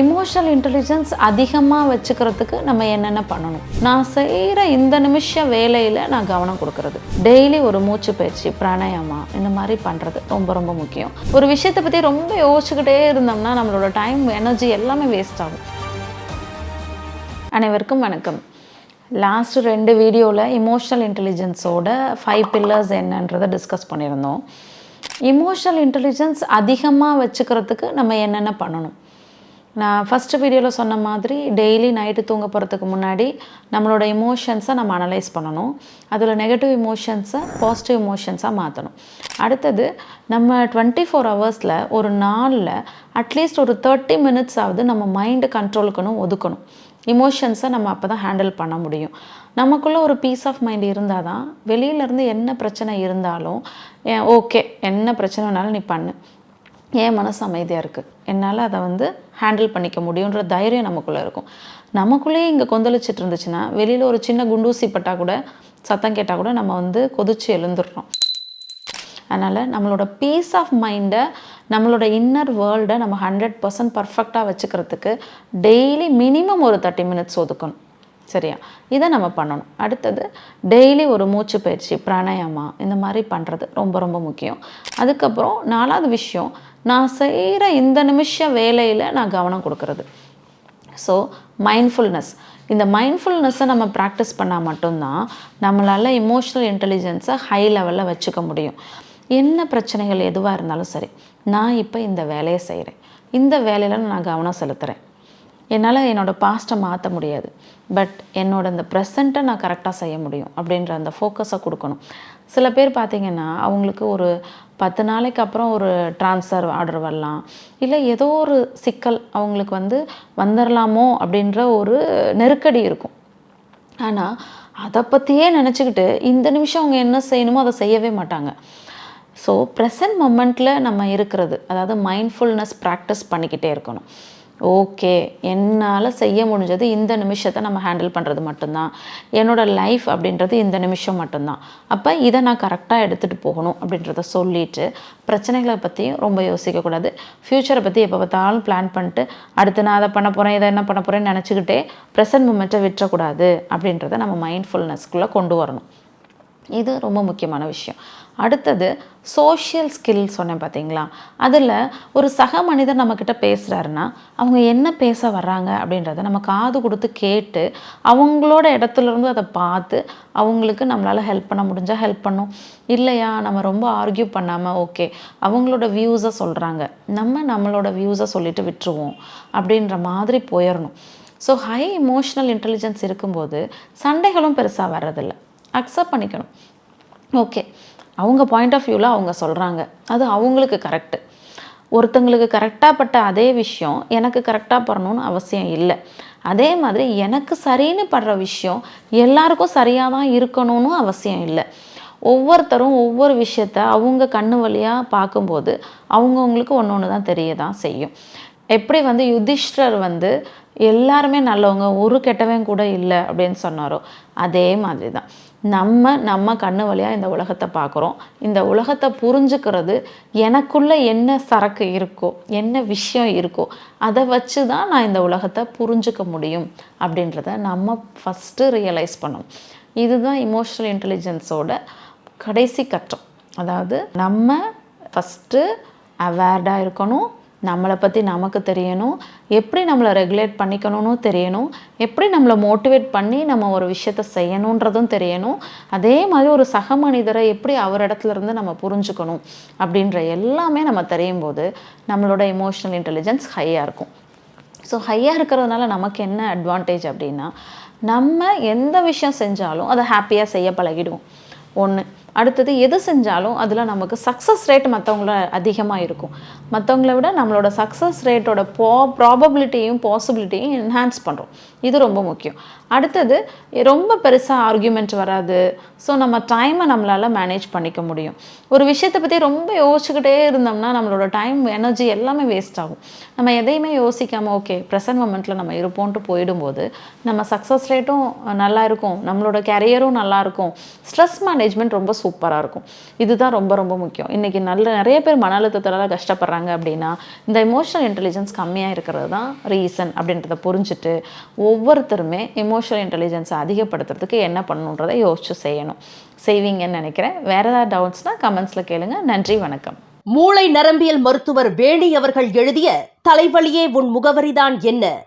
Emotional intelligence அதிகமாக வச்சுக்கிறதுக்கு நம்ம என்னென்ன பண்ணணும்? நான் செய்கிற இந்த நிமிஷ வேலையில் நான் கவனம் கொடுக்கறது. டெய்லி ஒரு மூச்சு பயிற்சி பிராணாயாமா இந்த மாதிரி பண்ணுறது ரொம்ப ரொம்ப முக்கியம். ஒரு விஷயத்தை பற்றி ரொம்ப யோசிச்சுக்கிட்டே இருந்தோம்னா நம்மளோட டைம் எனர்ஜி எல்லாமே வேஸ்ட் ஆகும். அனைவருக்கும் வணக்கம். லாஸ்ட் ரெண்டு வீடியோவில் இமோஷனல் இன்டெலிஜென்ஸோட ஃபைவ் பில்லர்ஸ் என்னன்றதை டிஸ்கஸ் பண்ணியிருந்தோம். இமோஷனல் இன்டெலிஜென்ஸ் அதிகமாக வச்சுக்கிறதுக்கு நம்ம என்னென்ன பண்ணணும்? நான் ஃபஸ்ட்டு வீடியோவில் சொன்ன மாதிரி டெய்லி நைட்டு தூங்க போகிறதுக்கு முன்னாடி நம்மளோட இமோஷன்ஸை நம்ம அனலைஸ் பண்ணணும். அதில் நெகட்டிவ் இமோஷன்ஸை பாசிட்டிவ் இமோஷன்ஸாக மாற்றணும் அடுத்தது நம்ம டுவெண்ட்டி ஃபோர் ஹவர்ஸில் ஒரு நாளில் அட்லீஸ்ட் ஒரு தேர்ட்டி மினிட்ஸ் ஆகுது நம்ம மைண்டு கண்ட்ரோலுக்குன்னு ஒதுக்கணும். இமோஷன்ஸை நம்ம அப்போ தான் ஹேண்டில் பண்ண முடியும். நமக்குள்ளே ஒரு பீஸ் ஆஃப் மைண்ட் இருந்தால் தான் வெளியிலேருந்து என்ன பிரச்சனை இருந்தாலும் ஓகே என்ன பிரச்சனை வேணாலும் நீ பண்ணு. என் மனசு அமைதியாக இருக்குது என்னால் அதை வந்து ஹேண்டில் பண்ணிக்க முடியுன்ற தைரியம் நமக்குள்ளே இருக்கும். நமக்குள்ளேயே இங்கே கொந்தளிச்சிட்டு இருந்துச்சுன்னா வெளியில் ஒரு சின்ன குண்டூசி பட்டால் கூட சத்தம் கேட்டால் கூட நம்ம வந்து கொதிச்சு எழுந்துடுறோம். அதனால் நம்மளோட பீஸ் ஆஃப் மைண்டை நம்மளோட இன்னர் வேர்ல்டை நம்ம ஹண்ட்ரட் பர்சன்ட் பர்ஃபெக்டாக வச்சுக்கிறதுக்கு டெய்லி மினிமம் ஒரு தேர்ட்டி மினிட்ஸ் ஒதுக்கணும். சரியா? இதை நம்ம பண்ணணும். அடுத்தது டெய்லி ஒரு மூச்சு பயிற்சி பிராணாயாமா இந்த மாதிரி பண்ணுறது ரொம்ப ரொம்ப முக்கியம். அதுக்கப்புறம் நாலாவது விஷயம் நான் செய்கிற இந்த நிமிஷம் வேலையில் நான் கவனம் கொடுக்கறது. ஸோ மைண்ட்ஃபுல்னஸ் இந்த மைண்ட்ஃபுல்னஸை நம்ம ப்ராக்டிஸ் பண்ணால் மட்டும்தான் நம்மளால் இமோஷ்னல் இன்டெலிஜென்ஸை ஹை லெவலில் வச்சுக்க முடியும். என்ன பிரச்சனைகள் எதுவாக இருந்தாலும் சரி நான் இப்போ இந்த வேலையை செய்கிறேன் இந்த வேலையில் நான் கவனம் செலுத்துகிறேன் என்னால் என்னோடய பாஸ்ட்டை மாற்ற முடியாது. பட் என்னோட இந்த ப்ரெசண்ட்டை நான் கரெக்டாக செய்ய முடியும் அப்படின்ற அந்த ஃபோக்கஸை கொடுக்கணும். சில பேர் பார்த்திங்கன்னா அவங்களுக்கு ஒரு பத்து நாளைக்கு அப்புறம் ஒரு ட்ரான்ஸ்ஃபர் ஆர்டர் வரலாம். இல்லை ஏதோ ஒரு சிக்கல் அவங்களுக்கு வந்து வந்துடலாமோ அப்படின்ற ஒரு நெருக்கடி இருக்கும். ஆனால் அதை பற்றியே நினச்சிக்கிட்டு இந்த நிமிஷம் அவங்க என்ன செய்யணுமோ அதை செய்யவே மாட்டாங்க. ஸோ ப்ரெசன்ட் மொமெண்ட்டில் நம்ம இருக்கிறது அதாவது மைண்ட்ஃபுல்னஸ் ப்ராக்டிஸ் பண்ணிக்கிட்டே இருக்கணும். ஓகே என்னால் செய்ய முடிஞ்சது இந்த நிமிஷத்தை நம்ம ஹேண்டில் பண்ணுறது மட்டும்தான். என்னோடய லைஃப் அப்படின்றது இந்த நிமிஷம் மட்டும்தான். அப்போ இதை நான் கரெக்டாக எடுத்துகிட்டு போகணும் அப்படின்றத சொல்லிவிட்டு பிரச்சனைகளை பற்றியும் ரொம்ப யோசிக்கக்கூடாது. ஃப்யூச்சரை பற்றி எப்போ பார்த்தாலும் பிளான் பண்ணிட்டு அடுத்து நான் அதை பண்ண போகிறேன் இதை என்ன பண்ண போகிறேன்னு நினச்சிக்கிட்டே ப்ரெசன்ட் மூமெண்ட்டை விட்டுறக்கூடாது அப்படின்றத நம்ம மைண்ட்ஃபுல்னஸ்க்குள்ளே கொண்டு வரணும். இது ரொம்ப முக்கியமான விஷயம். அடுத்தது சோஷியல் ஸ்கில் சொன்னேன் பார்த்தீங்களா அதில் ஒரு சக மனிதர் நம்மக்கிட்ட பேசுகிறாருன்னா அவங்க என்ன பேச வர்றாங்க அப்படின்றத நம்ம காது கொடுத்து கேட்டு அவங்களோட இடத்துலேருந்து அதை பார்த்து அவங்களுக்கு நம்மளால் ஹெல்ப் பண்ண முடிஞ்சால் ஹெல்ப் பண்ணும். இல்லையா நம்ம ரொம்ப ஆர்கியூ பண்ணாமல் ஓகே அவங்களோட வியூஸை சொல்கிறாங்க நம்ம நம்மளோட வியூஸை சொல்லிட்டு விட்டுருவோம் அப்படின்ற மாதிரி போயிடணும் ஸோ ஹை இமோஷனல் இன்டெலிஜென்ஸ் இருக்கும்போது சண்டைகளும் பெருசாக வர்றதில்லை. அக்செப்ட் பண்ணிக்கணும். ஓகே அவங்க பாயிண்ட் ஆஃப் வியூவில் அவங்க சொல்கிறாங்க அது அவங்களுக்கு கரெக்டு ஒருத்தங்களுக்கு கரெக்டாக பட்ட அதே விஷயம் எனக்கு கரெக்டாக படணும்னு அவசியம் இல்லை. அதே மாதிரி எனக்கு சரின்னு படுற விஷயம் எல்லாருக்கும் சரியாக தான் இருக்கணும்னு அவசியம் இல்லை. ஒவ்வொருத்தரும் ஒவ்வொரு விஷயத்த அவங்க கண்ணு வழியாக பார்க்கும்போது அவங்கவுங்களுக்கு ஒன்று ஒன்று தான் தெரிய தான் செய்யும். எப்படி வந்து யுதிஷ்டர் வந்து எல்லாருமே நல்லவங்க ஒரு கெட்டவன் கூட இல்லை அப்படின்னு சொன்னாரோ அதே மாதிரி தான் நம்ம நம்ம கண்ணு வழியாக இந்த உலகத்தை பார்க்குறோம் இந்த உலகத்தை புரிஞ்சுக்கிறது எனக்குள்ளே என்ன சரக்கு இருக்கோ என்ன விஷயம் இருக்கோ அதை வச்சு தான் நான் இந்த உலகத்தை புரிஞ்சுக்க முடியும் அப்படின்றத நம்ம ஃபஸ்ட்டு ரியலைஸ் பண்ணணும். இதுதான் இமோஷ்னல் இன்டெலிஜென்ஸோட கடைசி கட்டம். அதாவது நம்ம ஃபஸ்ட்டு அவேர்டாக இருக்கணும் நம்மளை பற்றி நமக்கு தெரியணும். எப்படி நம்மளை ரெகுலேட் பண்ணிக்கணும்னு தெரியணும். எப்படி நம்மளை மோட்டிவேட் பண்ணி நம்ம ஒரு விஷயத்த செய்யணுன்றதும் தெரியணும். அதே மாதிரி ஒரு சக மனிதரை எப்படி அவர் இடத்துல இருந்து நம்ம புரிஞ்சுக்கணும் அப்படின்ற எல்லாமே நம்ம தெரியும் போது நம்மளோட எமோஷனல் இன்டெலிஜென்ஸ் ஹையாக இருக்கும். ஸோ ஹையாக இருக்கிறதுனால நமக்கு என்ன அட்வான்டேஜ் அப்படின்னா நம்ம எந்த விஷயம் செஞ்சாலும் அதை ஹாப்பியாக செய்ய பழகிடுவோம். ஒன்று அடுத்தது எது செஞ்சாலும் அதில் நமக்கு சக்ஸஸ் ரேட் மற்றவங்கள அதிகமாக இருக்கும். மற்றவங்கள விட நம்மளோட சக்ஸஸ் ரேட்டோட பா ப்ராபபிலிட்டியும் பாசிபிலிட்டியும் என்ஹான்ஸ் பண்ணுறோம். இது ரொம்ப முக்கியம். அடுத்தது ரொம்ப பெருசாக ஆர்கியூமெண்ட் வராது. ஸோ நம்ம டைமை நம்மளால் மேனேஜ் பண்ணிக்க முடியும். ஒரு விஷயத்தை பற்றி ரொம்ப யோசிச்சுக்கிட்டே இருந்தோம்னா நம்மளோட டைம் எனர்ஜி எல்லாமே வேஸ்ட் ஆகும். நம்ம எதையுமே யோசிக்காமல் ஓகே ப்ரெசன்ட் மூமெண்ட்டில் நம்ம இருப்போன்ட்டு போயிடும்போது நம்ம சக்ஸஸ் ரேட்டும் நல்லா இருக்கும். நம்மளோட கேரியரும் நல்லா இருக்கும். ஸ்ட்ரெஸ் மேனேஜ்மெண்ட் ரொம்ப சூப்பராக இருக்கும். இதுதான் ரொம்ப ரொம்ப முக்கியம். இன்றைக்கி நல்ல நிறைய பேர் மன அழுத்தத்தால் கஷ்டப்படுறாங்க அப்படின்னா இந்த எமோஷனல் இன்டெலிஜென்ஸ் கம்மியாக இருக்கிறது தான் ரீசன் அப்படின்றத புரிஞ்சுட்டு ஒவ்வொருத்தருமே எமோஷனல் இன்டெலிஜென்ஸை அதிகப்படுத்துறதுக்கு என்ன பண்ணணுன்றதை யோசிச்சு செய்யணும். செய்வீங்கன்னு நினைக்கிறேன். வேறு ஏதாவது டவுட்ஸ்னால் கமெண்ட்ஸில் கேளுங்க. நன்றி வணக்கம். மூளை நரம்பியல் மருத்துவர் வேணி அவர்கள் எழுதிய தலைவலியே உன் முகவரிதான் என்ன?